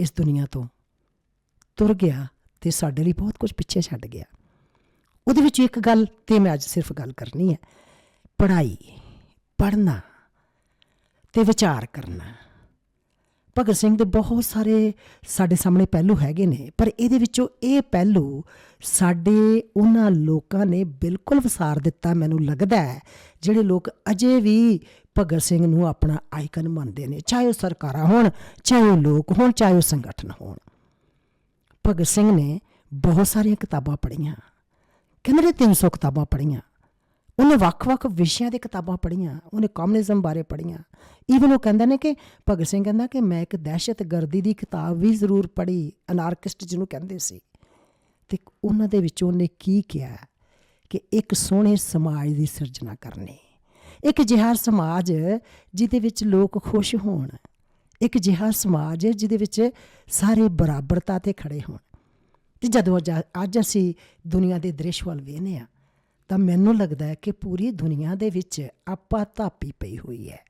ਇਸ ਦੁਨੀਆ ਤੋਂ ਤੁਰ ਗਿਆ ਤੇ ਸਾਡੇ ਲਈ ਬਹੁਤ ਕੁਝ ਪਿੱਛੇ ਛੱਡ ਗਿਆ। ਉਹਦੇ ਵਿੱਚ ਇੱਕ ਗੱਲ ਤੇ ਮੈਂ ਅੱਜ ਸਿਰਫ ਗੱਲ ਕਰਨੀ ਹੈ। ਪੜ੍ਹਾਈ, ਪੜ੍ਹਨਾ ਤੇ ਵਿਚਾਰ ਕਰਨਾ। ਭਗਤ ਸਿੰਘ ਦੇ ਬਹੁਤ ਸਾਰੇ ਸਾਡੇ ਸਾਹਮਣੇ ਪਹਿਲੂ ਹੈਗੇ ਨੇ, ਪਰ ਇਹਦੇ ਵਿੱਚੋਂ ਇਹ ਪਹਿਲੂ ਸਾਡੇ ਉਹਨਾਂ ਲੋਕਾਂ ਨੇ ਬਿਲਕੁਲ ਵਿਸਾਰ ਦਿੱਤਾ। ਮੈਨੂੰ ਲੱਗਦਾ ਹੈ ਜਿਹੜੇ ਲੋਕ ਅਜੇ ਵੀ ਭਗਤ ਸਿੰਘ ਨੂੰ ਆਪਣਾ ਆਈਕਨ ਮੰਨਦੇ ਨੇ, ਚਾਹੇ ਉਹ ਸਰਕਾਰਾਂ ਹੋਣ, ਚਾਹੇ ਉਹ ਲੋਕ ਹੋਣ, ਚਾਹੇ ਉਹ ਸੰਗਠਨ ਹੋਣ। ਭਗਤ ਸਿੰਘ ਨੇ ਬਹੁਤ ਸਾਰੀਆਂ ਕਿਤਾਬਾਂ ਪੜ੍ਹੀਆਂ। ਕਹਿੰਦੇ ਨੇ 300 ਕਿਤਾਬਾਂ ਪੜ੍ਹੀਆਂ। ਉਹਨੇ ਵੱਖ-ਵੱਖ ਵਿਸ਼ਿਆਂ ਦੇ ਕਿਤਾਬਾਂ ਪੜ੍ਹੀਆਂ। ਉਹਨੇ ਕਮਿਊਨਿਜ਼ਮ ਬਾਰੇ ਪੜ੍ਹੀਆਂ। ਈਵਨ ਉਹ ਕਹਿੰਦਾ ਨੇ ਕਿ ਭਗਤ ਸਿੰਘ ਕਹਿੰਦਾ ਕਿ ਮੈਂ ਇੱਕ ਦਹਿਸ਼ਤਗਰਦੀ ਦੀ ਕਿਤਾਬ ਵੀ ਜ਼ਰੂਰ ਪੜ੍ਹੀ ਅਨਾਰਕਿਸਟ ਜਿਹਨੂੰ ਕਹਿੰਦੇ ਸੀ। ਤੇ ਉਹਨਾਂ ਦੇ ਵਿੱਚੋਂ ਉਹਨੇ ਕੀ ਕਿਹਾ? ਕਿ ਇੱਕ ਸੋਹਣੇ ਸਮਾਜ ਦੀ ਸਿਰਜਣਾ ਕਰਨੀ। ਇੱਕ ਜਿਹਾ ਸਮਾਜ ਜਿਹਦੇ ਵਿੱਚ ਲੋਕ ਖੁਸ਼ ਹੋਣ, ਇੱਕ ਜਿਹਾ ਸਮਾਜ ਜਿਹਦੇ ਵਿੱਚ ਸਾਰੇ ਬਰਾਬਰਤਾ ਤੇ ਖੜੇ ਹੋਣ। ਤੇ ਜਦੋਂ ਅੱਜ ਅਸੀਂ ਦੁਨੀਆ ਦੇ ਦ੍ਰਿਸ਼ ਵੱਲ ਵੇਖਦੇ ਆ ਤਾਂ ਮੈਨੂੰ ਲੱਗਦਾ ਹੈ ਕਿ ਪੂਰੀ ਦੁਨੀਆ ਦੇ ਵਿੱਚ ਆਪਾ ਧਾਪੀ ਪਈ ਹੋਈ ਹੈ।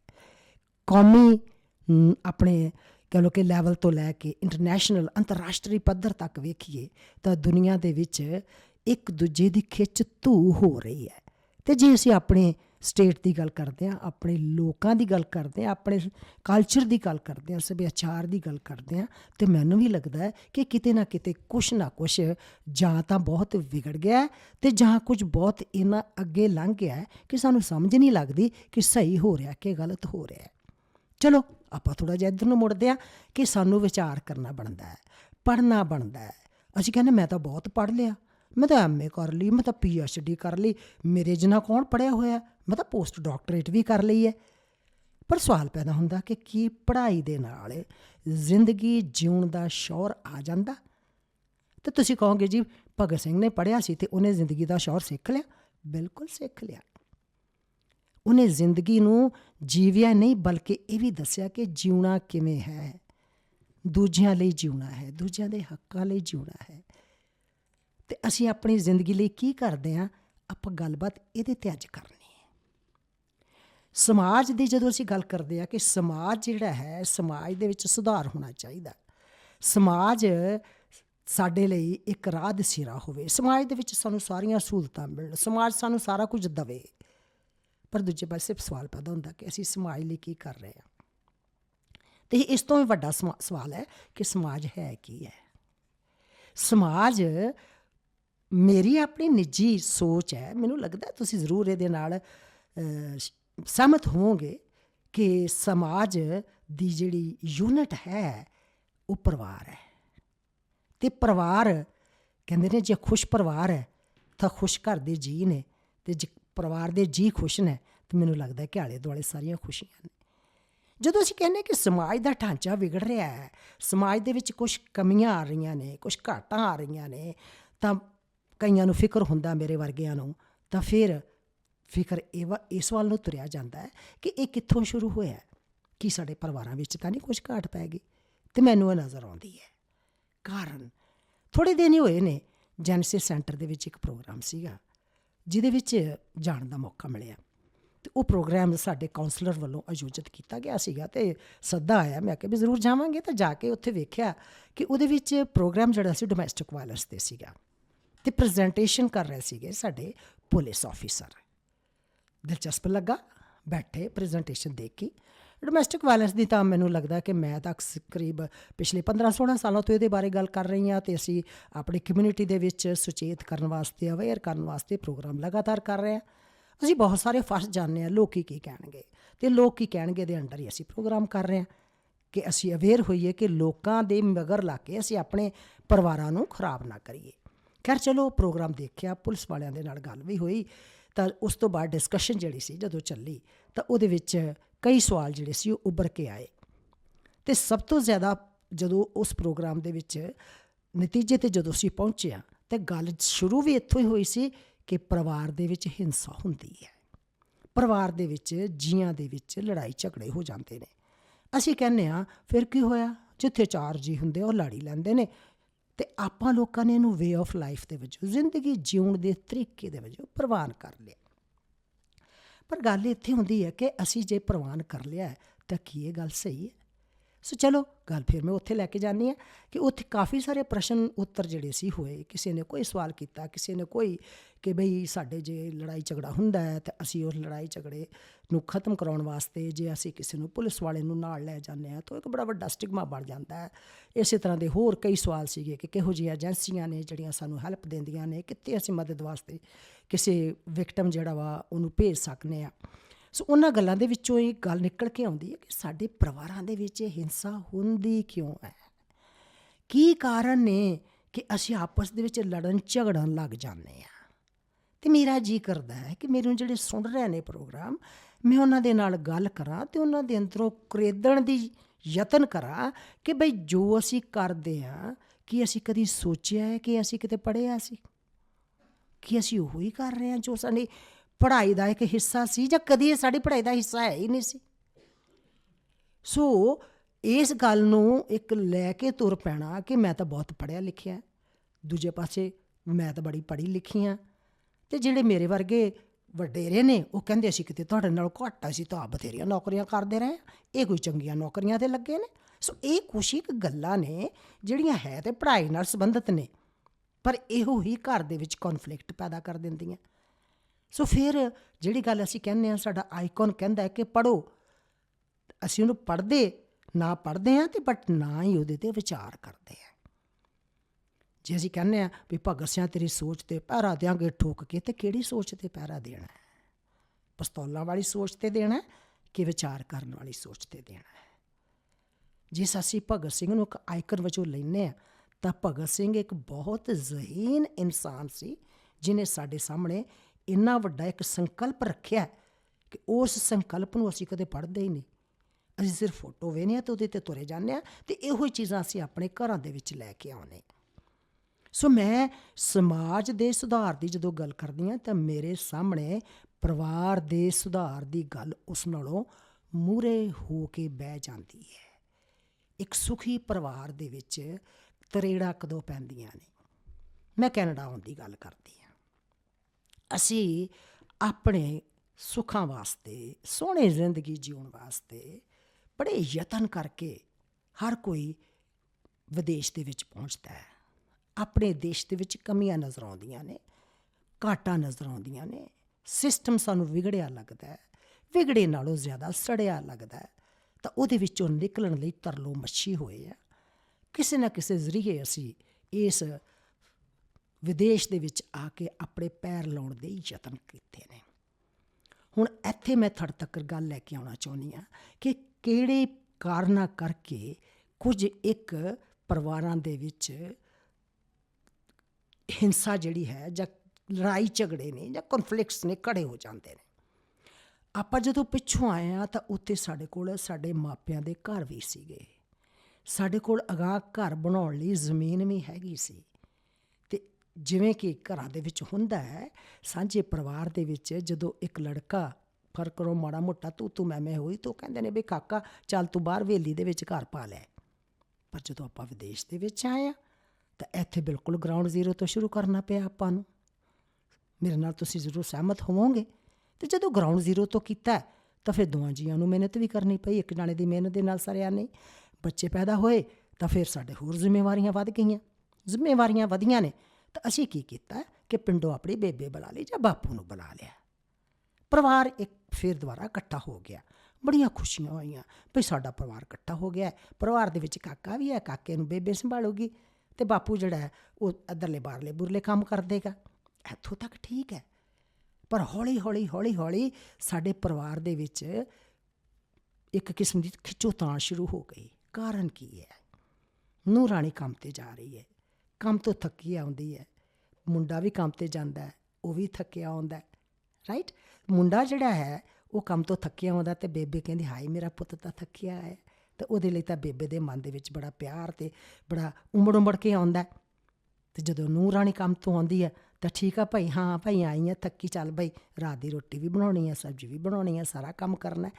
ਕੌਮੀ ਆਪਣੇ ਕਹ ਲੋ ਕਿ ਲੈਵਲ ਤੋਂ ਲੈ ਕੇ ਇੰਟਰਨੈਸ਼ਨਲ ਅੰਤਰਰਾਸ਼ਟਰੀ ਪੱਧਰ ਤੱਕ ਵੇਖੀਏ, ਤਾਂ ਦੁਨੀਆ ਦੇ ਵਿੱਚ ਇੱਕ ਦੂਜੇ ਦੀ ਖਿੱਚ ਧੂ ਹੋ ਰਹੀ ਹੈ। ਤੇ ਜੇ ਅਸੀਂ ਆਪਣੇ ਸਟੇਟ ਦੀ ਗੱਲ ਕਰਦੇ ਹਾਂ, ਆਪਣੇ ਲੋਕਾਂ ਦੀ ਗੱਲ ਕਰਦੇ ਹਾਂ, ਆਪਣੇ ਕਲਚਰ ਦੀ ਗੱਲ ਕਰਦੇ ਹਾਂ, ਸੱਭਿਆਚਾਰ ਦੀ ਗੱਲ ਕਰਦੇ ਹਾਂ, ਤੇ ਮੈਨੂੰ ਵੀ ਲੱਗਦਾ ਹੈ ਕਿ ਕਿਤੇ ਨਾ ਕਿਤੇ ਕੁਛ ਨਾ ਕੁਛ ਜਾਂ ਤਾਂ ਬਹੁਤ ਵਿਗੜ ਗਿਆ ਹੈ ਤੇ ਜਾਂ ਕੁਝ ਬਹੁਤ ਇਹਨਾਂ ਅੱਗੇ ਲੰਘ ਗਿਆ ਕਿ ਸਾਨੂੰ ਸਮਝ ਨਹੀਂ ਲੱਗਦੀ ਕਿ ਸਹੀ ਹੋ ਰਿਹਾ ਕਿ ਗਲਤ ਹੋ ਰਿਹਾ ਹੈ। ਚਲੋ, ਆਪਾਂ ਥੋੜਾ ਜਿਹਾ ਇੱਧਰ ਨੂੰ ਮੁੜਦੇ ਆ ਕਿ ਸਾਨੂੰ ਵਿਚਾਰ ਕਰਨਾ ਬਣਦਾ ਹੈ, ਪੜ੍ਹਨਾ ਬਣਦਾ ਹੈ। ਅਸੀਂ ਕਹਿੰਦੇ ਮੈਂ ਤਾਂ ਬਹੁਤ ਪੜ੍ਹ ਲਿਆ। ਮੈਂ ਤਾਂ ਐਮਏ ਕਰ ਲਈ, ਮੈਂ ਤਾਂ ਪੀਐਚਡੀ ਕਰ ਲਈ, ਮੇਰੇ ਜਿੰਨਾ ਕੌਣ ਪੜਿਆ ਹੋਇਆ ਮੈਂ ਤਾਂ ਪੋਸਟ ਡਾਕਟਰੇਟ ਵੀ ਕਰ ਲਈ ਹੈ। ਪਰ ਸਵਾਲ ਪੈਦਾ ਹੁੰਦਾ ਕਿ ਕੀ ਪੜ੍ਹਾਈ ਦੇ ਨਾਲ ਜ਼ਿੰਦਗੀ ਜਿਉਣ ਦਾ ਸ਼ੌਰ ਆ ਜਾਂਦਾ? ਤੇ ਤੁਸੀਂ ਕਹੋਗੇ ਜੀ, ਭਗਤ ਸਿੰਘ ਨੇ ਪੜ੍ਹਿਆ ਸੀ ਤੇ ਉਹਨੇ ਜ਼ਿੰਦਗੀ ਦਾ ਸ਼ੌਰ ਸਿੱਖ ਲਿਆ? ਬਿਲਕੁਲ ਸਿੱਖ ਲਿਆ। ਉਹਨੇ ਜ਼ਿੰਦਗੀ ਨੂੰ ਜੀਵਿਆ ਨਹੀਂ, ਬਲਕਿ ਇਹ ਵੀ ਦੱਸਿਆ ਕਿ ਜਿਉਣਾ ਕਿਵੇਂ ਹੈ? ਦੂਜਿਆਂ ਲਈ ਜਿਉਣਾ ਹੈ, ਦੂਜਿਆਂ ਦੇ ਹੱਕਾਂ ਲਈ ਜਿਉਣਾ ਹੈ। ਤੇ ਅਸੀਂ ਆਪਣੀ ਜ਼ਿੰਦਗੀ ਲਈ ਕੀ ਕਰਦੇ ਹਾਂ? ਆਪਾਂ ਗੱਲਬਾਤ ਇਹਦੇ ਤੇ ਅੱਜ ਕਰਨੀ ਹੈ। ਸਮਾਜ ਦੀ ਜਦੋਂ ਅਸੀਂ ਗੱਲ ਕਰਦੇ ਆ ਕਿ ਸਮਾਜ ਜਿਹੜਾ ਹੈ, ਸਮਾਜ ਦੇ ਵਿੱਚ ਸੁਧਾਰ ਹੋਣਾ ਚਾਹੀਦਾ। ਸਮਾਜ ਸਾਡੇ ਲਈ ਇੱਕ ਰਾਹ ਦਸੀਰਾ ਹੋਵੇ। ਸਮਾਜ ਦੇ ਵਿੱਚ ਸਾਨੂੰ ਸਾਰੀਆਂ ਸਹੂਲਤਾਂ ਮਿਲਣ। ਸਮਾਜ ਸਾਨੂੰ ਸਾਰਾ ਕੁਝ ਦਵੇ। ਪਰ ਦੂਜੇ ਪਾਸੇ ਸਵਾਲ ਪੈਦਾ ਹੁੰਦਾ ਕਿ ਅਸੀਂ ਸਮਾਜ ਲਈ ਕੀ ਕਰ ਰਹੇ ਹਾਂ? ਤੇ ਇਸ ਤੋਂ ਵੀ ਵੱਡਾ ਸਮਾ- ਸਵਾਲ ਹੈ ਕਿ ਸਮਾਜ ਹੈ ਕੀ ਹੈ? ਸਮਾਜ ਮੇਰੀ ਆਪਣੀ ਨਿੱਜੀ ਸੋਚ ਹੈ, ਮੈਨੂੰ ਲੱਗਦਾ ਤੁਸੀਂ ਜ਼ਰੂਰ ਇਹਦੇ ਨਾਲ ਸਹਿਮਤ ਹੋਵੋਗੇ ਕਿ ਸਮਾਜ ਦੀ ਜਿਹੜੀ ਯੂਨਿਟ ਹੈ, ਉਹ ਪਰਿਵਾਰ ਹੈ। ਤੇ ਪਰਿਵਾਰ ਕਹਿੰਦੇ ਨੇ, ਜੇ ਖੁਸ਼ ਪਰਿਵਾਰ ਹੈ, ਤਾਂ ਖੁਸ਼ ਘਰ ਦੇ ਜੀ ਨੇ, ਤੇ ਜੇ ਪਰਿਵਾਰ ਦੇ ਜੀ ਖੁਸ਼ ਨੇ, ਤੇ ਮੈਨੂੰ ਲੱਗਦਾ ਕਿ ਆਲੇ ਦੁਆਲੇ ਸਾਰੀਆਂ ਖੁਸ਼ੀਆਂ ਨੇ। ਜਦੋਂ ਅਸੀਂ ਕਹਿੰਦੇ ਕਿ ਸਮਾਜ ਦਾ ਢਾਂਚਾ ਵਿਗੜ ਰਿਹਾ ਹੈ, ਸਮਾਜ ਦੇ ਵਿੱਚ ਕੁਝ ਕਮੀਆਂ ਆ ਰਹੀਆਂ ਨੇ ਕੁਝ ਘਾਟਾਂ ਆ ਰਹੀਆਂ ਨੇ, ਤਾਂ ਕਈਆਂ ਨੂੰ ਫਿਕਰ ਹੁੰਦਾ ਮੇਰੇ ਵਰਗਿਆਂ ਨੂੰ, ਤਾਂ ਫਿਰ ਫਿਕਰ ਇਹ ਇਸ ਵੱਲ ਨੂੰ ਤੁਰਿਆ ਜਾਂਦਾ ਹੈ ਕਿ ਇਹ ਕਿੱਥੋਂ ਸ਼ੁਰੂ ਹੋਇਆ ਕਿ ਸਾਡੇ ਪਰਿਵਾਰਾਂ ਵਿੱਚ ਤਾਂ ਨਹੀਂ ਕੁਝ ਘਾਟ ਪੈ ਗਈ? ਤੇ ਮੈਨੂੰ ਇਹ ਨਜ਼ਰ ਆਉਂਦੀ ਹੈ। ਕਾਰਨ ਥੋੜੇ ਦਿਨ ਹੀ ਹੋਏ ਨੇ ਜੈਨਸਿਸ ਸੈਂਟਰ ਦੇ ਵਿੱਚ ਇੱਕ ਪ੍ਰੋਗਰਾਮ ਸੀਗਾ, ਜਿਹਦੇ ਵਿੱਚ ਜਾਣ ਦਾ ਮੌਕਾ ਮਿਲਿਆ। ਤੇ ਉਹ ਪ੍ਰੋਗਰਾਮ ਸਾਡੇ ਕਾਉਂਸਲਰ ਵੱਲੋਂ ਆਯੋਜਿਤ ਕੀਤਾ ਗਿਆ ਸੀਗਾ ਤੇ ਸੱਦਾ ਆਇਆ, ਮੈਂ ਕਿਹਾ ਵੀ ਜ਼ਰੂਰ ਜਾਵਾਂਗੇ, ਤਾਂ ਜਾ ਕੇ ਉੱਥੇ ਵੇਖਿਆ ਕਿ ਉਹਦੇ ਵਿੱਚ ਪ੍ਰੋਗਰਾਮ ਜਿਹੜਾ ਸੀ ਡੋਮੈਸਟਿਕ ਵਾਇਲੈਂਸ ਤੇ ਸੀਗਾ। ਤੇ ਪ੍ਰੈਜੈਂਟੇਸ਼ਨ ਕਰ ਰਹੇ ਸੀਗੇ ਸਾਡੇ ਪੁਲਿਸ ਆਫੀਸਰ ਦਿਲਚਸਪ ਲੱਗਾ, ਬੈਠੇ ਪ੍ਰੈਜੈਂਟੇਸ਼ਨ ਦੇਖ ਕੇ। ਡੋਮੈਸਟਿਕ ਵਾਇਲੈਂਸ ਦੀ ਤਾਂ ਮੈਨੂੰ ਲੱਗਦਾ ਕਿ ਮੈਂ ਤਾਂ ਅਕਸ- ਕਰੀਬ ਪਿਛਲੇ 15-16 ਸਾਲਾਂ ਤੋਂ ਇਹਦੇ ਬਾਰੇ ਗੱਲ ਕਰ ਰਹੀ ਹਾਂ ਤੇ ਅਸੀਂ ਆਪਣੀ ਕਮਿਊਨਿਟੀ ਦੇ ਵਿੱਚ ਸੁਚੇਤ ਕਰਨ ਵਾਸਤੇ ਅਵੇਅਰ ਕਰਨ ਵਾਸਤੇ ਪ੍ਰੋਗਰਾਮ ਲਗਾਤਾਰ ਕਰ ਰਹੇ ਹਾਂ। ਅਸੀਂ ਬਹੁਤ ਸਾਰੇ ਫਸ ਜਾਂਦੇ ਹਾਂ, ਲੋਕੀ ਕੀ ਕਹਿਣਗੇ ਤੇ ਲੋਕ ਕੀ ਕਹਿਣਗੇ ਦੇ ਅੰਡਰ ਹੀ ਅਸੀਂ ਪ੍ਰੋਗਰਾਮ ਕਰ ਰਹੇ ਹਾਂ ਕਿ ਅਸੀਂ ਅਵੇਅਰ ਹੋਈਏ ਕਿ ਲੋਕਾਂ ਦੇ ਮਗਰ ਲਾ ਕੇ ਅਸੀਂ ਆਪਣੇ ਪਰਿਵਾਰਾਂ ਨੂੰ ਖਰਾਬ ਨਾ ਕਰੀਏ। ਖੈਰ ਚਲੋ, ਪ੍ਰੋਗਰਾਮ ਦੇਖਿਆ, ਪੁਲਿਸ ਵਾਲਿਆਂ ਦੇ ਨਾਲ ਗੱਲ ਵੀ ਹੋਈ, ਤਾਂ ਉਸ ਤੋਂ ਬਾਅਦ ਡਿਸਕਸ਼ਨ ਜਿਹੜੀ ਸੀ ਜਦੋਂ ਚੱਲੀ, ਤਾਂ ਉਹਦੇ ਵਿੱਚ ਕਈ ਸਵਾਲ ਜਿਹੜੇ ਸੀ ਉਹ ਉੱਭਰ ਕੇ ਆਏ। ਤੇ ਸਭ ਤੋਂ ਜ਼ਿਆਦਾ ਜਦੋਂ ਉਸ ਪ੍ਰੋਗਰਾਮ ਦੇ ਵਿੱਚ ਨਤੀਜੇ ਤੇ ਜਦੋਂ ਅਸੀਂ ਪਹੁੰਚੇ ਹਾਂ, ਤੇ ਗੱਲ ਸ਼ੁਰੂ ਵੀ ਇੱਥੋਂ ਹੀ ਹੋਈ ਸੀ ਕਿ ਪਰਿਵਾਰ ਦੇ ਵਿੱਚ ਹਿੰਸਾ ਹੁੰਦੀ ਹੈ। ਪਰਿਵਾਰ ਦੇ ਵਿੱਚ ਜੀਆਂ ਦੇ ਵਿੱਚ ਲੜਾਈ ਝਗੜੇ ਹੋ ਜਾਂਦੇ ਨੇ। ਅਸੀਂ ਕਹਿੰਨੇ ਆ ਫਿਰ ਕੀ ਹੋਇਆ? ਜਿੱਥੇ ਚਾਰ ਜੀ ਹੁੰਦੇ ਉਹ ਲਾੜੀ ਲੈਂਦੇ ਨੇ। ਤੇ ਆਪਾਂ ਲੋਕਾਂ ਨੇ ਇਹਨੂੰ ਵੇ ਆਫ ਲਾਈਫ ਦੇ ਵਜੋਂ, ਜ਼ਿੰਦਗੀ ਜਿਉਣ ਦੇ ਤਰੀਕੇ ਦੇ ਵਜੋਂ ਪ੍ਰਵਾਨ ਕਰ ਲਿਆ। ਪਰ ਗੱਲ ਇੱਥੇ ਹੁੰਦੀ ਹੈ ਕਿ ਅਸੀਂ ਜੇ ਪ੍ਰਵਾਨ ਕਰ ਲਿਆ ਤਾਂ ਕੀ ਇਹ ਗੱਲ ਸਹੀ ਹੈ? ਸੋ ਚਲੋ ਗੱਲ ਫਿਰ ਮੈਂ ਉੱਥੇ ਲੈ ਕੇ ਜਾਂਦੀ ਹਾਂ ਕਿ ਉੱਥੇ ਕਾਫੀ ਸਾਰੇ ਪ੍ਰਸ਼ਨ ਉੱਤਰ ਜਿਹੜੇ ਸੀ ਹੋਏ। ਕਿਸੇ ਨੇ ਕੋਈ ਸਵਾਲ ਕੀਤਾ, ਕਿਸੇ ਨੇ ਕੋਈ ਕਿ ਬਈ ਸਾਡੇ ਜੇ ਲੜਾਈ ਝਗੜਾ ਹੁੰਦਾ ਹੈ ਤਾਂ ਅਸੀਂ ਉਸ ਲੜਾਈ ਝਗੜੇ ਨੂੰ ਖਤਮ ਕਰਾਉਣ ਵਾਸਤੇ ਜੇ ਅਸੀਂ ਕਿਸੇ ਨੂੰ ਪੁਲਿਸ ਵਾਲੇ ਨੂੰ ਨਾਲ ਲੈ ਜਾਂਦੇ ਹਾਂ ਤਾਂ ਇੱਕ ਬੜਾ ਵੱਡਾ ਸਟਿਗਮਾ ਬਣ ਜਾਂਦਾ ਹੈ। ਇਸੇ ਤਰ੍ਹਾਂ ਦੇ ਹੋਰ ਕਈ ਸਵਾਲ ਸੀਗੇ ਕਿ ਕਿਹੋ ਜਿਹੀਆਂ ਏਜੰਸੀਆਂ ਨੇ ਜਿਹੜੀਆਂ ਸਾਨੂੰ ਹੈਲਪ ਦਿੰਦੀਆਂ ਨੇ, ਕਿੱਥੇ ਅਸੀਂ ਮਦਦ ਵਾਸਤੇ ਕਿਸੇ ਵਿਕਟਮ ਜਿਹੜਾ ਵਾ ਉਹਨੂੰ ਭੇਜ ਸਕਨੇ ਆ ਸੋ ਉਹਨਾਂ ਗੱਲਾਂ ਦੇ ਵਿੱਚੋਂ ਇਹ ਗੱਲ ਨਿਕਲ ਕੇ ਆਉਂਦੀ ਹੈ ਕਿ ਸਾਡੇ ਪਰਿਵਾਰਾਂ ਦੇ ਵਿੱਚ ਇਹ ਹਿੰਸਾ ਹੁੰਦੀ ਕਿਉਂ ਹੈ? ਕੀ ਕਾਰਨ ਨੇ ਕਿ ਅਸੀਂ ਆਪਸ ਦੇ ਵਿੱਚ ਲੜਨ ਝਗੜਨ ਲੱਗ ਜਾਂਦੇ ਆ ਤੇ ਮੇਰਾ ਜੀ ਕਰਦਾ ਹੈ ਕਿ ਮੈਨੂੰ ਜਿਹੜੇ ਸੁਣ ਰਹੇ ਨੇ ਪ੍ਰੋਗਰਾਮ, ਮੈਂ ਉਹਨਾਂ ਦੇ ਨਾਲ ਗੱਲ ਕਰਾਂ ਤੇ ਉਹਨਾਂ ਦੇ ਅੰਦਰੋਂ ਕਰੇਦਣ ਦੀ ਯਤਨ ਕਰਾਂ ਕਿ ਬਈ ਜੋ ਅਸੀਂ ਕਰਦੇ ਆ ਕਿ ਅਸੀਂ ਕਦੀ ਸੋਚਿਆ ਹੈ ਕਿ ਅਸੀਂ ਕਿਤੇ ਪੜ੍ਹਿਆ ਸੀ? ਕਿ ਅਸੀਂ ਉਹੀ ਕਰ ਰਹੇ ਹਾਂ ਜੋ ਸਾਡੀ ਪੜ੍ਹਾਈ ਦਾ ਇੱਕ ਹਿੱਸਾ ਸੀ ਜਾਂ ਕਦੀ ਇਹ ਸਾਡੀ ਪੜ੍ਹਾਈ ਦਾ ਹਿੱਸਾ ਹੈ ਹੀ ਨਹੀਂ ਸੀ। ਸੋ ਇਸ ਗੱਲ ਨੂੰ ਇੱਕ ਲੈ ਕੇ ਤੁਰ ਪੈਣਾ ਕਿ ਮੈਂ ਤਾਂ ਬਹੁਤ ਪੜ੍ਹਿਆ ਲਿਖਿਆ ਦੂਜੇ ਪਾਸੇ ਮੈਂ ਤਾਂ ਬੜੀ ਪੜ੍ਹੀ ਲਿਖੀ ਆ ਤੇ ਜਿਹੜੇ ਮੇਰੇ ਵਰਗੇ ਵਡੇਰੇ ਨੇ, ਉਹ ਕਹਿੰਦੇ ਅਸੀਂ ਕਿਤੇ ਤੁਹਾਡੇ ਨਾਲ ਘੱਟ ਸੀ ਤਾਂ ਬਥੇਰੀਆਂ ਨੌਕਰੀਆਂ ਕਰਦੇ ਰਹੇ ਹਾਂ। ਇਹ ਕੋਈ ਚੰਗੀਆਂ ਨੌਕਰੀਆਂ ਤੇ ਲੱਗੇ ਨੇ। ਸੋ ਇਹ ਕੁਛ ਇੱਕ ਗੱਲਾਂ ਨੇ ਜਿਹੜੀਆਂ ਹੈ ਤੇ ਪੜ੍ਹਾਈ ਨਾਲ ਸੰਬੰਧਿਤ ਨੇ, ਪਰ ਇਹੋ ਹੀ ਘਰ ਦੇ ਵਿੱਚ ਕਨਫਲਿਕਟ ਪੈਦਾ ਕਰ ਦਿੰਦੀਆਂ। ਸੋ ਫਿਰ ਜਿਹੜੀ ਗੱਲ ਅਸੀਂ ਕਹਿੰਦੇ ਆ ਸਾਡਾ ਆਈਕਨ ਕਹਿੰਦਾ ਹੈ ਕਿ ਪੜੋ ਅਸੀਂ ਉਹਨੂੰ ਪੜ੍ਹਦੇ, ਨਾ ਪੜ੍ਹਦੇ ਆ ਤੇ ਬਟ ਨਾ ਹੀ ਉਹਦੇ ਤੇ ਵਿਚਾਰ ਕਰਦੇ ਆ ਜੇ ਅਸੀਂ ਕਹਿੰਦੇ ਆ ਵੀ ਭਗਤ ਸਿੰਘ ਤੇਰੀ ਸੋਚ ਤੇ ਪਹਿਰਾ ਦਿਆਂਗੇ ਠੋਕ ਕੇ, ਤੇ ਕਿਹੜੀ ਸੋਚ ਤੇ ਪਹਿਰਾ ਦੇਣਾ ਹੈ? ਪਿਸਤੌਲਾਂ ਵਾਲੀ ਸੋਚ ਤੇ ਦੇਣਾ ਕਿ ਵਿਚਾਰ ਕਰਨ ਵਾਲੀ ਸੋਚ ਤੇ ਦੇਣਾ ਹੈ? ਜਿਸ ਅਸੀਂ ਭਗਤ ਸਿੰਘ ਨੂੰ ਇੱਕ ਆਈਕਨ ਵਜੋਂ ਲੈਨੇ ਆ ਤਾਂ ਭਗਤ ਸਿੰਘ ਇੱਕ ਬਹੁਤ ਜ਼ਹੀਨ ਇਨਸਾਨ ਸੀ ਜਿਨੇ ਸਾਡੇ ਸਾਹਮਣੇ ਇੰਨਾ ਵੱਡਾ ਇੱਕ ਸੰਕਲਪ ਰੱਖਿਆ ਕਿ ਉਸ ਸੰਕਲਪ ਨੂੰ ਅਸੀਂ ਕਦੇ ਪੜ੍ਹਦੇ ਹੀ ਨਹੀਂ। ਅਸੀਂ ਸਿਰਫ ਫੋਟੋ ਵੇਖਦੇ ਹਾਂ ਤੇ ਉਹਦੇ ਤੇ ਤੁਰੇ ਜਾਂਦੇ ਆ ਤੇ ਇਹੋ ਹੀ ਚੀਜ਼ਾਂ ਅਸੀਂ ਆਪਣੇ ਘਰਾਂ ਦੇ ਵਿੱਚ ਲੈ ਕੇ ਆਉਨੇ ਹਾਂ। ਸੋ ਮੈਂ ਸਮਾਜ ਦੇ ਸੁਧਾਰ ਦੀ ਜਦੋਂ ਗੱਲ ਕਰਦੀ ਹਾਂ ਤਾਂ ਮੇਰੇ ਸਾਹਮਣੇ ਪਰਿਵਾਰ ਦੇ ਸੁਧਾਰ ਦੀ ਗੱਲ ਉਸ ਨਾਲੋਂ ਮੂਰੇ ਹੋ ਕੇ ਬਹਿ ਜਾਂਦੀ ਹੈ। ਇੱਕ ਸੁਖੀ ਪਰਿਵਾਰ ਦੇ ਵਿੱਚ ਤਰੇੜਾ ਕਦੋਂ ਪੈਂਦੀਆਂ ਨੇ? ਮੈਂ ਕੈਨੇਡਾ ਆਉਣ ਦੀ ਗੱਲ ਕਰਦੀ ਹਾਂ। ਅਸੀਂ ਆਪਣੇ ਸੁੱਖਾਂ ਵਾਸਤੇ, ਸੋਹਣੀ ਜ਼ਿੰਦਗੀ ਜਿਉਣ ਵਾਸਤੇ ਬੜੇ ਯਤਨ ਕਰਕੇ ਹਰ ਕੋਈ ਵਿਦੇਸ਼ ਦੇ ਵਿੱਚ ਪਹੁੰਚਦਾ ਹੈ। ਆਪਣੇ ਦੇਸ਼ ਦੇ ਵਿੱਚ ਕਮੀਆਂ ਨਜ਼ਰ ਆਉਂਦੀਆਂ ਨੇ, ਘਾਟਾਂ ਨਜ਼ਰ ਆਉਂਦੀਆਂ ਨੇ ਸਿਸਟਮ ਸਾਨੂੰ ਵਿਗੜਿਆ ਲੱਗਦਾ ਹੈ, ਵਿਗੜੇ ਨਾਲੋਂ ਜ਼ਿਆਦਾ ਸੜਿਆ ਲੱਗਦਾ ਹੈ, ਤਾਂ ਉਹਦੇ ਵਿੱਚੋਂ ਨਿਕਲਣ ਲਈ ਤਰਲੋ ਮੱਛੀ ਹੋਏ ਆ। ਕਿਸੇ ਨਾ ਕਿਸੇ ਜ਼ਰੀਏ ਅਸੀਂ ਇਸ ਵਿਦੇਸ਼ ਦੇ ਵਿੱਚ ਆ ਕੇ ਆਪਣੇ ਪੈਰ ਲਾਉਣ ਦੇ ਯਤਨ ਕੀਤੇ ਨੇ। ਹੁਣ ਇੱਥੇ ਮੈਂ ਤੁਹਾਡੇ ਤੱਕ ਗੱਲ ਲੈ ਕੇ ਆਉਣਾ ਚਾਹੁੰਦੀ ਆ ਕਿ ਕਿਹੜੇ ਕਾਰਨਾਂ ਕਰਕੇ ਕੁਝ ਇੱਕ ਪਰਿਵਾਰਾਂ ਦੇ ਵਿੱਚ ਹਿੰਸਾ ਜਿਹੜੀ ਹੈ ਜਾਂ ਲੜਾਈ ਝਗੜੇ ਨੇ ਜਾਂ ਕਨਫਲਿਕਟਸ ਨੇ ਖੜੇ ਹੋ ਜਾਂਦੇ ਨੇ। ਆਪਾਂ ਜਦੋਂ ਪਿੱਛੋਂ ਆਏ ਆ ਤਾਂ ਉੱਥੇ ਸਾਡੇ ਕੋਲ ਸਾਡੇ ਮਾਪਿਆਂ ਦੇ ਘਰ ਵੀ ਸੀਗੇ। ਸਾਡੇ ਕੋਲ ਅਗਾਹ ਘਰ ਬਣਾਉਣ ਲਈ ਜ਼ਮੀਨ ਵੀ ਹੈਗੀ ਸੀ। ਜਿਵੇਂ ਕਿ ਘਰਾਂ ਦੇ ਵਿੱਚ ਹੁੰਦਾ ਹੈ, ਸਾਂਝੇ ਪਰਿਵਾਰ ਦੇ ਵਿੱਚ ਜਦੋਂ ਇੱਕ ਲੜਕਾ, ਫ਼ਰਕ ਕਰੋ ਮਾੜਾ ਮੋਟਾ, ਤੂੰ ਤੂੰ ਮੈਂ ਮੈਂ ਹੋਈ, ਤਾਂ ਉਹ ਕਹਿੰਦੇ ਨੇ ਵੀ ਕਾਕਾ, ਚੱਲ ਤੂੰ ਬਾਹਰ ਵੇਲੀ ਦੇ ਵਿੱਚ ਘਰ ਪਾ ਲੈ। ਪਰ ਜਦੋਂ ਆਪਾਂ ਵਿਦੇਸ਼ ਦੇ ਵਿੱਚ ਆਏ ਆ ਤਾਂ ਇੱਥੇ ਬਿਲਕੁਲ ਗਰਾਊਂਡ ਜ਼ੀਰੋ ਤੋਂ ਸ਼ੁਰੂ ਕਰਨਾ ਪਿਆ ਆਪਾਂ ਨੂੰ। ਮੇਰੇ ਨਾਲ ਤੁਸੀਂ ਜ਼ਰੂਰ ਸਹਿਮਤ ਹੋਵੋਗੇ। ਤੇ ਜਦੋਂ ਗਰਾਊਂਡ ਜ਼ੀਰੋ ਤੋਂ ਕੀਤਾ ਤਾਂ ਫਿਰ ਦੋਵਾਂ ਜੀਆਂ ਨੂੰ ਮਿਹਨਤ ਵੀ ਕਰਨੀ ਪਈ, ਇੱਕ ਜਾਣੇ ਦੀ ਮਿਹਨਤ ਦੇ ਨਾਲ ਸਰਿਆ ਨਹੀਂ। ਬੱਚੇ ਪੈਦਾ ਹੋਏ, ਤਾਂ ਫਿਰ ਸਾਡੇ ਹੋਰ ਜ਼ਿੰਮੇਵਾਰੀਆਂ ਵੱਧ ਗਈਆਂ। ਜ਼ਿੰਮੇਵਾਰੀਆਂ ਵਧੀਆਂ ਨੇ। ਤਾਂ ਅਸੀਂ ਕੀ ਕੀਤਾ ਕਿ ਪਿੰਡੋਂ ਆਪਣੀ ਬੇਬੇ ਬੁਲਾ ਲਈ ਜਾਂ ਬਾਪੂ ਨੂੰ ਬੁਲਾ ਲਿਆ। ਪਰਿਵਾਰ ਇੱਕ ਫਿਰ ਦੁਬਾਰਾ ਇਕੱਠਾ ਹੋ ਗਿਆ। ਬੜੀਆਂ ਖੁਸ਼ੀਆਂ ਹੋਈਆਂ ਵੀ ਸਾਡਾ ਪਰਿਵਾਰ ਇਕੱਠਾ ਹੋ ਗਿਆ। ਪਰਿਵਾਰ ਦੇ ਵਿੱਚ ਕਾਕਾ ਵੀ ਹੈ, ਕਾਕੇ ਨੂੰ ਬੇਬੇ ਸੰਭਾਲੂਗੀ ਤੇ ਬਾਪੂ ਜਿਹੜਾ ਹੈ, ਉਹ ਅੱਧਰਲੇ ਬਾਹਰਲੇ ਬੁਰਲੇ ਕੰਮ ਕਰ ਦੇਗਾ। ਇੱਥੋਂ ਤੱਕ ਠੀਕ ਹੈ। ਪਰ ਹੌਲੀ ਹੌਲੀ ਹੌਲੀ ਹੌਲੀ ਸਾਡੇ ਪਰਿਵਾਰ ਦੇ ਵਿੱਚ ਇੱਕ ਕਿਸਮ ਦੀ ਖਿੱਚੋਤਾਣ ਸ਼ੁਰੂ ਹੋ ਗਈ। ਕਾਰਨ ਕੀ ਹੈ? ਨੂੰ ਰਾਣੀ ਕੰਮ ਤੇ ਜਾ ਰਹੀ ਹੈ। ਕੰਮ ਤੋਂ ਥੱਕੀ ਆਉਂਦੀ ਹੈ। ਮੁੰਡਾ ਵੀ ਕੰਮ ਤੇ ਜਾਂਦਾ ਹੈ, ਉਹ ਵੀ ਥੱਕਿਆ ਆਉਂਦਾ ਹੈ ਰਾਈਟ ਮੁੰਡਾ ਜਿਹੜਾ ਹੈ, ਉਹ ਕੰਮ ਤੋਂ ਥੱਕਿਆ ਆਉਂਦਾ ਤੇ ਬੇਬੇ ਕਹਿੰਦੀ, ਹਾਏ, ਮੇਰਾ ਪੁੱਤ ਤਾਂ ਥੱਕਿਆ ਹੈ। ਤੇ ਉਹਦੇ ਲਈ ਤਾਂ ਬੇਬੇ ਦੇ ਮਨ ਦੇ ਵਿੱਚ ਬੜਾ ਪਿਆਰ ਤੇ ਬੜਾ ਉਮੜ ਉਮੜ ਕੇ ਆਉਂਦਾ ਹੈ। ਤੇ ਜਦੋਂ ਨੂੰਹ ਰਾਣੀ ਕੰਮ ਤੋਂ ਆਉਂਦੀ ਹੈ, ਤਾਂ ਠੀਕ ਆ ਭਾਈ, ਹਾਂ, ਭਾਈ, ਆਈ ਆ, ਥੱਕੀ ਚੱਲ ਬਈ, ਰਾਤ ਦੀ ਰੋਟੀ ਵੀ ਬਣਾਉਣੀ ਹੈ ਸਬਜ਼ੀ ਵੀ ਬਣਾਉਣੀ ਹੈ ਸਾਰਾ ਕੰਮ ਕਰਨਾ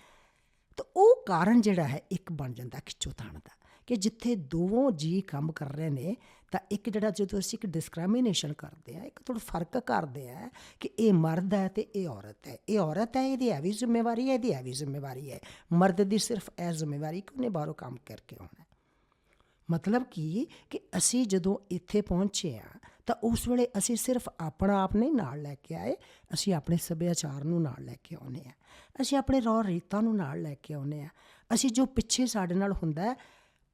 ਤਾਂ ਉਹ ਕਾਰਨ ਜਿਹੜਾ ਹੈ, ਇੱਕ ਬਣ ਜਾਂਦਾ ਖਿੱਚੋ ਖਿੱਚੋਤਾਣ ਦਾ। ਕਿ ਜਿੱਥੇ ਦੋਵੋਂ ਜੀ ਕੰਮ ਕਰ ਰਹੇ ਨੇ ਤਾਂ ਇੱਕ ਜਿਹੜਾ ਜਦੋਂ ਅਸੀਂ ਇੱਕ ਡਿਸਕ੍ਰਿਮੀਨੇਸ਼ਨ ਕਰਦੇ ਆ ਇੱਕ ਥੋੜਾ ਫ਼ਰਕ ਕਰਦੇ ਆ ਕਿ ਇਹ ਮਰਦ ਹੈ ਤੇ ਇਹ ਔਰਤ ਹੈ। ਇਹ ਔਰਤ ਹੈ ਇਹਦੀ ਇਹ ਵੀ ਜ਼ਿੰਮੇਵਾਰੀ ਹੈ ਇਹਦੀ ਇਹ ਵੀ ਜ਼ਿੰਮੇਵਾਰੀ ਹੈ। ਮਰਦ ਦੀ ਸਿਰਫ ਇਹ ਜ਼ਿੰਮੇਵਾਰੀ ਕਿ ਉਹਨੇ ਬਾਹਰੋਂ ਕੰਮ ਕਰਕੇ ਆਉਣਾ ਮਤਲਬ ਕੀ ਕਿ ਅਸੀਂ ਜਦੋਂ ਇੱਥੇ ਪਹੁੰਚੇ ਆ ਤਾਂ ਉਸ ਵੇਲੇ ਅਸੀਂ ਸਿਰਫ ਆਪਣਾ ਆਪ ਨਹੀਂ ਨਾਲ ਲੈ ਕੇ ਆਏ ਅਸੀਂ ਆਪਣੇ ਸੱਭਿਆਚਾਰ ਨੂੰ ਨਾਲ ਲੈ ਕੇ ਆਉਨੇ ਆ ਅਸੀਂ ਆਪਣੇ ਰੌ ਰੀਤਾਂ ਨੂੰ ਨਾਲ ਲੈ ਕੇ ਆਉਨੇ ਆ ਅਸੀਂ ਜੋ ਪਿੱਛੇ ਸਾਡੇ ਨਾਲ ਹੁੰਦਾ ਹੈ,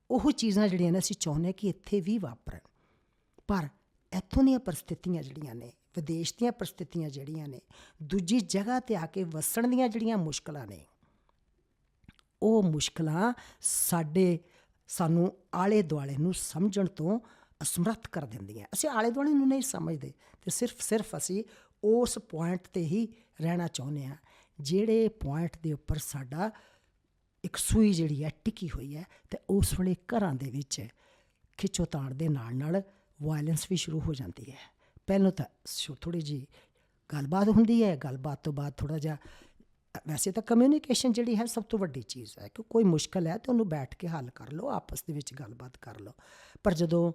ਉਹ ਚੀਜ਼ਾਂ ਜਿਹੜੀਆਂ ਨੇ ਅਸੀਂ ਚਾਹੁੰਦੇ ਹਾਂ ਕਿ ਇੱਥੇ ਵੀ ਵਾਪਰਨ। ਪਰ ਇੱਥੋਂ ਦੀਆਂ ਪਰਿਸਥਿਤੀਆਂ ਜਿਹੜੀਆਂ ਨੇ, ਵਿਦੇਸ਼ ਦੀਆਂ ਪਰਿਸਥਿਤੀਆਂ ਜਿਹੜੀਆਂ ਨੇ, ਦੂਜੀ ਜਗ੍ਹਾ ਤੇ ਆ ਕੇ ਵਸਣ ਦੀਆਂ ਜਿਹੜੀਆਂ ਮੁਸ਼ਕਲਾਂ ਨੇ, ਉਹ ਮੁਸ਼ਕਲਾਂ ਸਾਡੇ, ਸਾਨੂੰ ਆਲੇ ਦੁਆਲੇ ਨੂੰ ਸਮਝਣ ਤੋਂ ਅਸਮਰੱਥ ਕਰ ਦਿੰਦੀਆਂ। ਅਸੀਂ ਆਲੇ ਦੁਆਲੇ ਨੂੰ ਨਹੀਂ ਸਮਝਦੇ ਤੇ ਸਿਰਫ ਸਿਰਫ ਅਸੀਂ ਉਸ ਪੁਆਇੰਟ ਤੇ ਹੀ ਰਹਿਣਾ ਚਾਹੁੰਦੇ ਹਾਂ, ਜਿਹੜੇ ਪੁਆਇੰਟ ਦੇ ਉੱਪਰ ਸਾਡਾ ਇੱਕ ਸੂਈ ਜਿਹੜੀ ਹੈ ਟਿਕੀ ਹੋਈ ਹੈ ਤੇ ਉਸ ਵੇਲੇ ਘਰਾਂ ਦੇ ਵਿੱਚ ਖਿੱਚੋਤਾਣ ਦੇ ਨਾਲ ਨਾਲ ਵਾਇਲੈਂਸ ਵੀ ਸ਼ੁਰੂ ਹੋ ਜਾਂਦੀ ਹੈ। ਪਹਿਲਾਂ ਤਾਂ ਥੋੜੀ ਜੀ ਗੱਲਬਾਤ ਹੁੰਦੀ ਹੈ, ਗੱਲਬਾਤ ਤੋਂ ਬਾਅਦ ਥੋੜਾ ਜਿਹਾ, ਵੈਸੇ ਤਾਂ ਕਮਿਊਨੀਕੇਸ਼ਨ ਜਿਹੜੀ ਹੈ ਸਭ ਤੋਂ ਵੱਡੀ ਚੀਜ਼ ਹੈ ਕਿ ਕੋਈ ਮੁਸ਼ਕਲ ਹੈ ਤਾਂ ਉਹਨੂੰ ਬੈਠ ਕੇ ਹੱਲ ਕਰ ਲਓ, ਆਪਸ ਦੇ ਵਿੱਚ ਗੱਲਬਾਤ ਕਰ ਲਓ। ਪਰ ਜਦੋਂ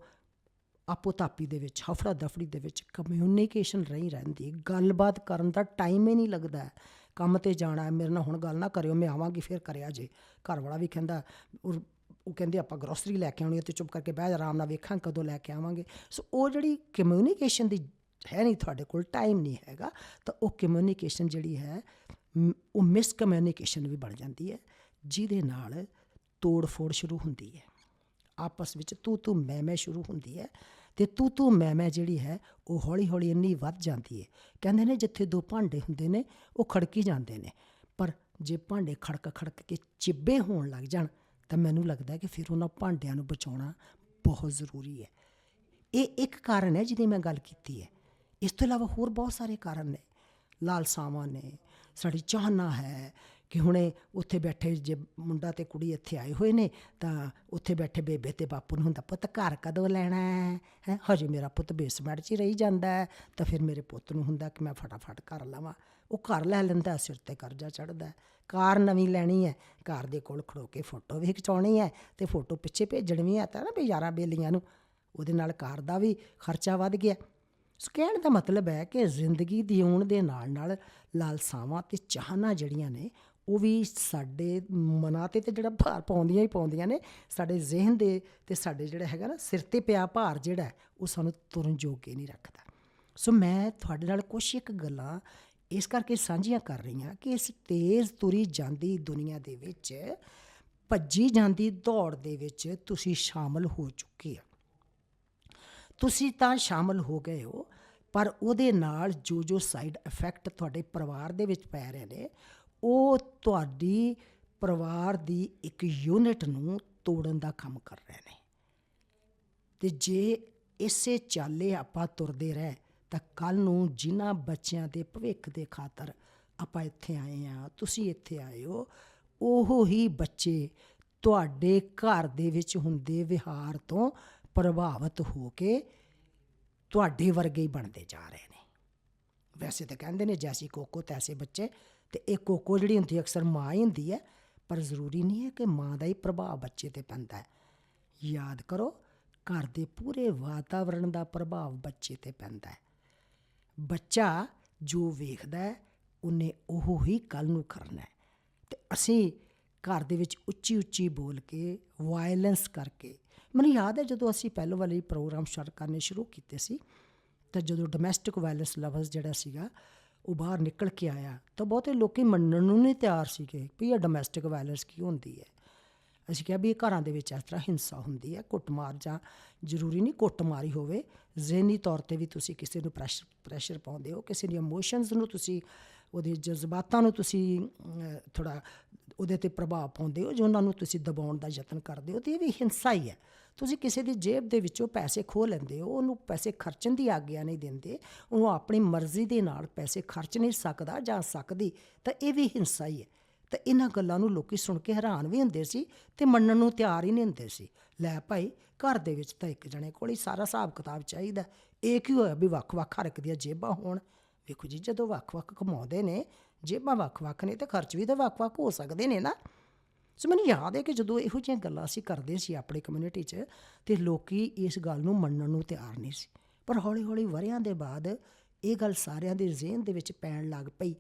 ਆਪੋ ਤਾਪੀ ਦੇ ਵਿੱਚ ਹਫੜਾ ਦਫੜੀ ਦੇ ਵਿੱਚ ਕਮਿਊਨੀਕੇਸ਼ਨ ਰਹੀ ਰਹਿੰਦੀ, ਗੱਲਬਾਤ ਕਰਨ ਦਾ ਟਾਈਮ ਹੀ ਨਹੀਂ ਲੱਗਦਾ। ਕੰਮ ਤੇ ਜਾਣਾ ਹੈ, ਮੇਰੇ ਨਾਲ ਹੁਣ ਗੱਲ ਨਾ ਕਰਿਓ, ਮੈਂ ਆਵਾਂਗੀ, ਫਿਰ ਕਰਿਆ ਜੇ। ਘਰ ਵਾਲਾ ਵੀ ਕਹਿੰਦਾ, ਉਹ ਉਹ ਕਹਿੰਦੇ ਆਪਾਂ ਗਰੋਸਰੀ ਲੈ ਕੇ ਆਉਣੀ ਹੈ ਤੇ ਚੁੱਪ ਕਰਕੇ ਬਹਿ ਜਾ, ਆਰਾਮ ਨਾਲ ਵੇਖਾਂ ਕਦੋਂ ਲੈ ਕੇ ਆਵਾਂਗੇ। ਸੋ ਉਹ ਜਿਹੜੀ ਕਮਿਊਨੀਕੇਸ਼ਨ ਦੀ ਹੈ ਨਹੀਂ ਤੁਹਾਡੇ ਕੋਲ ਟਾਈਮ ਨਹੀਂ ਹੈਗਾ, ਤਾਂ ਉਹ ਕਮਿਊਨੀਕੇਸ਼ਨ ਜਿਹੜੀ ਹੈ ਉਹ ਮਿਸ ਕਮਿਊਨੀਕੇਸ਼ਨ ਵੀ ਬਣ ਜਾਂਦੀ ਹੈ, ਜਿਹਦੇ ਨਾਲ ਤੋੜ ਫੋੜ ਸ਼ੁਰੂ ਹੁੰਦੀ ਹੈ। ਆਪਸ ਵਿੱਚ ਤੂੰ ਤੂੰ ਮੈਂ ਮੈਂ ਸ਼ੁਰੂ ਹੁੰਦੀ ਹੈ। ਤੇ ਤੂੰ ਤੂੰ ਮੈਂ ਮੈਂ ਜਿਹੜੀ ਹੈ, ਉਹ ਹੌਲੀ ਹੌਲੀ ਇੰਨੀ ਵੱਧ ਜਾਂਦੀ ਹੈ ਕਹਿੰਦੇ ਨੇ ਜਿੱਥੇ ਦੋ ਭਾਂਡੇ ਹੁੰਦੇ ਨੇ, ਉਹ ਖੜਕੀ ਜਾਂਦੇ ਨੇ। ਪਰ ਜੇ ਭਾਂਡੇ ਖੜਕ ਖੜਕ ਕੇ ਚਿੱਬੇ ਹੋਣ ਲੱਗ ਜਾਣ, ਤਾਂ ਮੈਨੂੰ ਲੱਗਦਾ ਕਿ ਫਿਰ ਉਹਨਾਂ ਭਾਂਡਿਆਂ ਨੂੰ ਬਚਾਉਣਾ ਬਹੁਤ ਜ਼ਰੂਰੀ ਹੈ ਇਹ ਇੱਕ ਕਾਰਨ ਹੈ ਜਿਹਦੀ ਮੈਂ ਗੱਲ ਕੀਤੀ ਹੈ ਇਸ ਤੋਂ ਇਲਾਵਾ ਹੋਰ ਬਹੁਤ ਸਾਰੇ ਕਾਰਨ ਨੇ। ਲਾਲਸਾਵਾਂ ਨੇ, ਸਾਡੀ ਚਾਹਨਾ ਹੈ ਕਿ ਹੁਣੇ ਉੱਥੇ ਬੈਠੇ ਜੇ ਮੁੰਡਾ ਤੇ ਕੁੜੀ ਇੱਥੇ ਆਏ ਹੋਏ ਨੇ ਤਾਂ ਉੱਥੇ ਬੈਠੇ ਬੇਬੇ ਤੇ ਬਾਪੂ ਨੂੰ ਹੁੰਦਾ ਪੁੱਤ ਘਰ ਕਦੋਂ ਲੈਣਾ ਹੈ? ਹੈਂ, ਹਜੇ ਮੇਰਾ ਪੁੱਤ ਬੇਸਮੈਂਟ 'ਚ ਹੀ ਰਹੀ ਜਾਂਦਾ ਹੈ। ਤਾਂ ਫਿਰ ਮੇਰੇ ਪੁੱਤ ਨੂੰ ਹੁੰਦਾ ਕਿ ਮੈਂ ਫਟਾਫਟ ਘਰ ਲਵਾਂ। ਉਹ ਘਰ ਲੈ ਲੈਂਦਾ ਸਿਰ ਤੇ ਕਰਜ਼ਾ ਚੜਦਾ ਕਾਰ ਨਵੀਂ ਲੈਣੀ ਹੈ ਕਾਰ ਦੇ ਕੋਲ ਖੜੋ ਕੇ ਫੋਟੋ ਵੀ ਖਿਚਾਉਣੀ ਹੈ ਤੇ ਫੋਟੋ ਪਿੱਛੇ ਭੇਜਣੀ ਵੀ ਆ ਤਾਂ ਨਾ ਵੀ ਯਾਰਾਂ ਬੇਲੀਆਂ ਨੂੰ। ਉਹਦੇ ਨਾਲ ਕਾਰ ਦਾ ਵੀ ਖਰਚਾ ਵੱਧ ਗਿਆ। ਸੋ ਕਹਿਣ ਦਾ ਮਤਲਬ ਹੈ ਕਿ ਜ਼ਿੰਦਗੀ ਦੀ ਆਉਣ ਦੇ ਨਾਲ ਨਾਲ ਲਾਲਸਾਵਾਂ ਤੇ ਚਾਹਨਾ ਜਿਹੜੀਆਂ ਨੇ ਉਹ ਵੀ ਸਾਡੇ ਮਨਾਂ ਤੇ ਤੇ ਜਿਹੜਾ ਭਾਰ ਪਾਉਂਦੀਆਂ ਹੀ ਪਾਉਂਦੀਆਂ ਨੇ, ਸਾਡੇ ਜ਼ਿਹਨ ਦੇ ਤੇ ਸਾਡੇ ਜਿਹੜਾ ਹੈਗਾ ਨਾ ਸਿਰ ਤੇ ਪਿਆ ਭਾਰ ਜਿਹੜਾ ਉਹ ਸਾਨੂੰ ਤੁਰਨ ਜੋਗੇ ਨਹੀਂ ਰੱਖਦਾ। ਸੋ ਮੈਂ ਤੁਹਾਡੇ ਨਾਲ ਕੁਛ ਇੱਕ ਗੱਲਾਂ ਇਸ ਕਰਕੇ ਸਾਂਝੀਆਂ ਕਰ ਰਹੀ ਹਾਂ ਕਿ ਇਸ ਤੇਜ਼ ਤੁਰੀ ਜਾਂਦੀ ਦੁਨੀਆ ਦੇ ਵਿੱਚ, ਭੱਜੀ ਜਾਂਦੀ ਦੌੜ ਦੇ ਵਿੱਚ ਤੁਸੀਂ ਸ਼ਾਮਲ ਹੋ ਚੁੱਕੇ ਆ ਤੁਸੀਂ ਤਾਂ ਸ਼ਾਮਲ ਹੋ ਗਏ ਹੋ, ਪਰ ਉਹਦੇ ਨਾਲ ਜੋ ਜੋ ਸਾਈਡ ਇਫੈਕਟ ਤੁਹਾਡੇ ਪਰਿਵਾਰ ਦੇ ਵਿੱਚ ਪੈ ਰਹੇ ਨੇ ਉਹ ਤੁਹਾਡੀ ਪਰਿਵਾਰ ਦੀ ਇੱਕ ਯੂਨਿਟ ਨੂੰ ਤੋੜਨ ਦਾ ਕੰਮ ਕਰ ਰਹੇ ਨੇ। ਤੇ ਜੇ ਇਸੇ ਚਾਲੇ ਆਪਾਂ ਤੁਰਦੇ ਰਹੇ, ਤਾਂ ਕੱਲ ਨੂੰ ਜਿਨ੍ਹਾਂ ਬੱਚਿਆਂ ਦੇ ਭਵਿੱਖ ਦੇ ਖਾਤਰ ਆਪਾਂ ਇੱਥੇ ਆਏ ਆ ਤੁਸੀਂ ਇੱਥੇ ਆਏ ਹੋ, ਉਹ ਹੀ ਬੱਚੇ ਤੁਹਾਡੇ ਘਰ ਦੇ ਵਿੱਚ ਹੁੰਦੇ ਵਿਹਾਰ ਤੋਂ ਪ੍ਰਭਾਵਿਤ ਹੋ ਕੇ ਤੁਹਾਡੇ ਵਰਗੇ ਹੀ ਬਣਦੇ ਜਾ ਰਹੇ ਨੇ। ਵੈਸੇ ਤਾਂ ਕਹਿੰਦੇ ਨੇ ਜੈਸੀ ਕੋਕੋ ਤੈਸੇ ਬੱਚੇ ਤੇ ਇਹ ਕੋਕੋ ਜਿਹੜੀ ਹੁੰਦੀ ਹੈ ਅਕਸਰ ਮਾਂ ਹੀ ਹੁੰਦੀ ਹੈ ਪਰ ਜ਼ਰੂਰੀ ਨਹੀਂ ਹੈ ਕਿ ਮਾਂ ਦਾ ਹੀ ਪ੍ਰਭਾਵ ਬੱਚੇ ਤੇ ਪੈਂਦਾ ਹੈ। ਯਾਦ ਕਰੋ, ਘਰ ਦੇ ਪੂਰੇ ਵਾਤਾਵਰਣ ਦਾ ਪ੍ਰਭਾਵ ਬੱਚੇ ਤੇ ਪੈਂਦਾ ਹੈ। ਬੱਚਾ ਜੋ ਵੇਖਦਾ ਹੈ, ਉਹਨੇ ਉਹ ਹੀ ਕੱਲ ਨੂੰ ਕਰਨਾ ਹੈ। ਤੇ ਅਸੀਂ ਘਰ ਦੇ ਵਿੱਚ ਉੱਚੀ ਉੱਚੀ ਬੋਲ ਕੇ ਵਾਇਲੈਂਸ ਕਰਕੇ, ਮੈਨੂੰ ਯਾਦ ਹੈ ਜਦੋਂ ਅਸੀਂ ਪਹਿਲੋਂ ਵਾਲੀ ਪ੍ਰੋਗਰਾਮ ਸ਼ੁਰੂ ਕਰਨੇ ਸ਼ੁਰੂ ਕੀਤੇ ਸੀ, ਤਾਂ ਜਦੋਂ ਡੋਮੈਸਟਿਕ ਵਾਇਲੈਂਸ ਲਫ਼ਜ਼ ਜਿਹੜਾ ਸੀਗਾ ਉਹ ਬਾਹਰ ਨਿਕਲ ਕੇ ਆਇਆ, ਤਾਂ ਬਹੁਤੇ ਲੋਕੀ ਮੰਨਣ ਨੂੰ ਨਹੀਂ ਤਿਆਰ ਸੀਗੇ ਵੀ ਇਹ ਡੋਮੈਸਟਿਕ ਵਾਇਲੈਂਸ ਕੀ ਹੁੰਦੀ ਹੈ। ਅਸੀਂ ਕਿਹਾ ਵੀ ਇਹ ਘਰਾਂ ਦੇ ਵਿੱਚ ਇਸ ਤਰ੍ਹਾਂ ਹਿੰਸਾ ਹੁੰਦੀ ਹੈ, ਕੁੱਟਮਾਰ ਜਾਂ ਜ਼ਰੂਰੀ ਨਹੀਂ ਕੁੱਟਮਾਰੀ ਹੋਵੇ, ਜ਼ਿਹਨੀ ਤੌਰ ਤੇ ਵੀ ਤੁਸੀਂ ਕਿਸੇ ਨੂੰ ਪ੍ਰੈਸ਼ਰ ਪ੍ਰੈਸ਼ਰ ਪਾਉਂਦੇ ਹੋ, ਕਿਸੇ ਦੀ ਇਮੋਸ਼ਨਸ ਨੂੰ ਤੁਸੀਂ, ਉਹਦੇ ਜਜ਼ਬਾਤਾਂ ਨੂੰ ਤੁਸੀਂ ਥੋੜਾ ਉਹਦੇ ਤੇ ਪ੍ਰਭਾਵ ਪਾਉਂਦੇ ਹੋ, ਜੋ ਉਹਨਾਂ ਨੂੰ ਤੁਸੀਂ ਦਬਾਉਣ ਦਾ ਯਤਨ ਕਰਦੇ ਹੋ, ਤੇ ਇਹ ਵੀ ਹਿੰਸਾ ਹੀ ਹੈ। ਤੁਸੀਂ ਕਿਸੇ ਦੀ ਜੇਬ ਦੇ ਵਿੱਚੋਂ ਪੈਸੇ ਖੋਹ ਲੈਂਦੇ ਹੋ, ਉਹਨੂੰ ਪੈਸੇ ਖਰਚਣ ਦੀ ਆਗਿਆ ਨਹੀਂ ਦਿੰਦੇ, ਉਹ ਆਪਣੀ ਮਰਜ਼ੀ ਦੇ ਨਾਲ ਪੈਸੇ ਖਰਚ ਨਹੀਂ ਸਕਦਾ ਜਾਂ ਸਕਦੀ, ਤਾਂ ਇਹ ਵੀ ਹਿੰਸਾ ਹੀ ਹੈ। ਤਾਂ ਇਹਨਾਂ ਗੱਲਾਂ ਨੂੰ ਲੋਕੀ ਸੁਣ ਕੇ ਹੈਰਾਨ ਵੀ ਹੁੰਦੇ ਸੀ ਤੇ ਮੰਨਣ ਨੂੰ ਤਿਆਰ ਹੀ ਨਹੀਂ ਹੁੰਦੇ ਸੀ। ਲੈ ਭਾਈ, ਘਰ ਦੇ ਵਿੱਚ ਤਾਂ ਇੱਕ ਜਣੇ ਕੋਲ ਹੀ ਸਾਰਾ ਹਿਸਾਬ ਕਿਤਾਬ ਚਾਹੀਦਾ। ਇਹ ਕੀ ਹੋਇਆ ਵੀ ਵੱਖ-ਵੱਖ ਹਰ ਇੱਕ ਦੀਆਂ ਜੇਬਾਂ ਹੋਣ? ਵੇਖੋ ਜੀ, ਜਦੋਂ ਵੱਖ-ਵੱਖ ਕਮਾਉਂਦੇ ਨੇ, ਜੇਬਾਂ ਵੱਖ-ਵੱਖ ਨੇ ਤੇ ਖਰਚ ਵੀ ਤਾਂ ਵੱਖ-ਵੱਖ ਹੋ ਸਕਦੇ ਨੇ ਨਾ। ਸੋ ਮੈਨੂੰ ਯਾਦ ਹੈ ਕਿ ਜਦੋਂ ਇਹੋ ਜਿਹੀਆਂ ਗੱਲਾਂ ਅਸੀਂ ਕਰਦੇ ਸੀ ਆਪਣੀ ਕਮਿਊਨਿਟੀ 'ਚ ਤੇ ਲੋਕੀ ਇਸ ਗੱਲ ਨੂੰ ਮੰਨਣ ਨੂੰ ਤਿਆਰ ਨਹੀਂ ਸੀ। ਪਰ ਹੌਲੀ ਹੌਲੀ ਵਰਿਆਂ ਦੇ ਬਾਅਦ ਇਹ ਗੱਲ ਸਾਰਿਆਂ ਦੇ ਜ਼ਿਹਨ ਦੇ ਵਿੱਚ ਪੈਣ ਲੱਗ ਪਈ।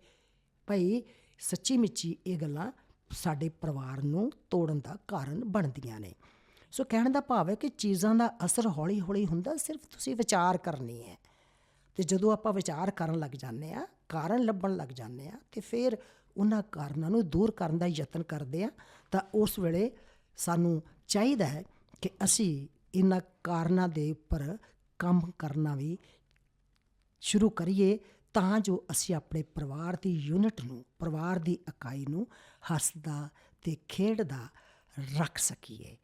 ਭਈ ਸੱਚੀ ਮਿੱਚੀ ਇਹ ਗੱਲਾਂ ਸਾਡੇ ਪਰਿਵਾਰ ਨੂੰ ਤੋੜਨ ਦਾ ਕਾਰਨ ਬਣਦੀਆਂ ਨੇ। ਸੋ ਕਹਿਣ ਦਾ ਭਾਵ ਹੈ ਕਿ ਚੀਜ਼ਾਂ ਦਾ ਅਸਰ ਹੌਲੀ ਹੌਲੀ ਹੁੰਦਾ, ਸਿਰਫ ਤੁਸੀਂ ਵਿਚਾਰ ਕਰਨੀ ਹੈ। ਤੇ ਜਦੋਂ ਆਪਾਂ ਵਿਚਾਰ ਕਰਨ ਲੱਗ ਜਾਂਦੇ ਆ ਕਾਰਨ ਲੱਭਣ ਲੱਗ ਜਾਂਦੇ ਆ ਤੇ ਫਿਰ ਉਹਨਾਂ ਕਾਰਨਾਂ ਨੂੰ ਦੂਰ ਕਰਨ ਦਾ ਯਤਨ ਕਰਦੇ ਆ ਤਾਂ ਉਸ ਵੇਲੇ ਸਾਨੂੰ ਚਾਹੀਦਾ ਹੈ ਕਿ ਅਸੀਂ ਇਹਨਾਂ ਕਾਰਨਾਂ ਦੇ ਉੱਪਰ ਕੰਮ ਕਰਨਾ ਵੀ ਸ਼ੁਰੂ ਕਰੀਏ, ਤਾਂ ਜੋ ਅਸੀਂ ਆਪਣੇ ਪਰਿਵਾਰ ਦੀ ਯੂਨਿਟ ਨੂੰ, ਪਰਿਵਾਰ ਦੀ ਇਕਾਈ ਨੂੰ ਹੱਸਦਾ ਤੇ ਖੇਡਦਾ ਰੱਖ ਸਕੀਏ।